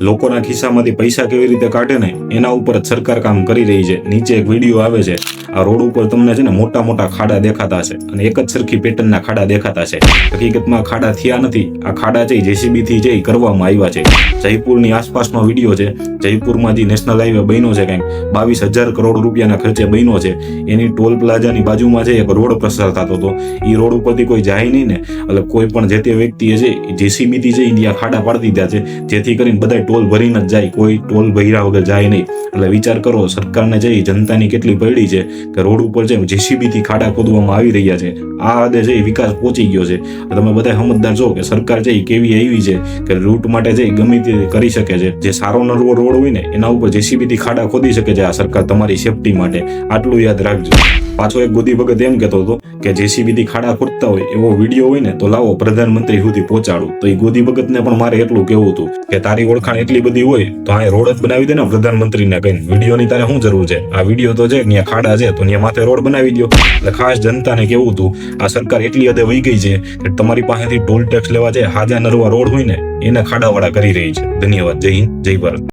લોકોના ખિસ્સામાંથી પૈસા કેવી રીતે કાઢે ને, એના ઉપર જ સરકાર કામ કરી રહી છે. નીચે એક વીડિયો આવે છે, આ રોડ ઉપર તમને છે ને મોટા મોટા ખાડા દેખાતા હશે અને એક જ સરખી પેટર્નના ખાડા દેખાતા છે હકીકતમાં ખાડા થયા નથી, આ ખાડા છે જેસીબી થી જે કરવામાં આવ્યા છે. જયપુરની આસપાસનો વીડિયો છે, જયપુરમાં જે નેશનલ હાઈવે બન્યો છે કંઈક, બાવીસ હજાર કરોડ રૂપિયાના ખર્ચે બન્યો છે. એની ટોલ પ્લાઝાની બાજુમાં છે એક રોડ પસાર થતો હતો. એ રોડ ઉપરથી કોઈ જાય નહીં ને, એટલે કોઈ પણ જે તે વ્યક્તિએ છે જેસીબીથી જઈને ત્યાં ખાડા પાડી દીધા છે. જેથી કરીને બધા ટોલ ભરીને જ જાય, કોઈ ટોલ ભર્યા વગર જાય નહીં. એટલે વિચાર કરો, સરકારને જઈ જનતાની કેટલી પડી છે કે રોડ ઉપર છે જેસીબીથી ખાડા ખોદવામાં આવી રહ્યા છે, આ હદે જઈ વિકાસ પહોંચી ગયો છે. તમે બધા સમજદાર છો કે સરકાર જઈ કેવી આવી છે કે રૂટ માટે જઈ ગમે તે કરી શકે છે. જે સારો નરવો રોડ હોય ને, એના ઉપર જેસીબી થી ખાડા ખોદી શકે છે આ સરકાર તમારી સેફટી માટે. આટલું યાદ રાખજો. પાછો એક ગોદી ભગત એમ કહેતો હતો કે જેસીબી થી ખાડા ખોદતા હોય એવો વીડિયો હોય ને તો લાવો પ્રધાનમંત્રી સુધી પહોંચાડું. તો એ ગોદી ભગતને પણ મારે એટલું કેવું હતું કે તારી ઓળખાણ એટલી બધી હોય તો આ રોડ જ બનાવી દે ને પ્રધાનમંત્રીને કહીને. વિડીયોની તારે શું જરૂર છે? આ વીડિયો તો છે, ત્યાં ખાડા છે, તો ત્યાં માથે રોડ બનાવી દો એટલે ખાસ જનતાને કેવું હતું, આ સરકાર એટલી હદે વહી ગઈ છે કે તમારી પાસેથી ટોલ ટેક્સ લેવા છે હાજા નરવા રોડ હોય ને, એને ખાડાવાળા કરી રહી છે. ધન્યવાદ. જય હિન્દ, જય ભારત.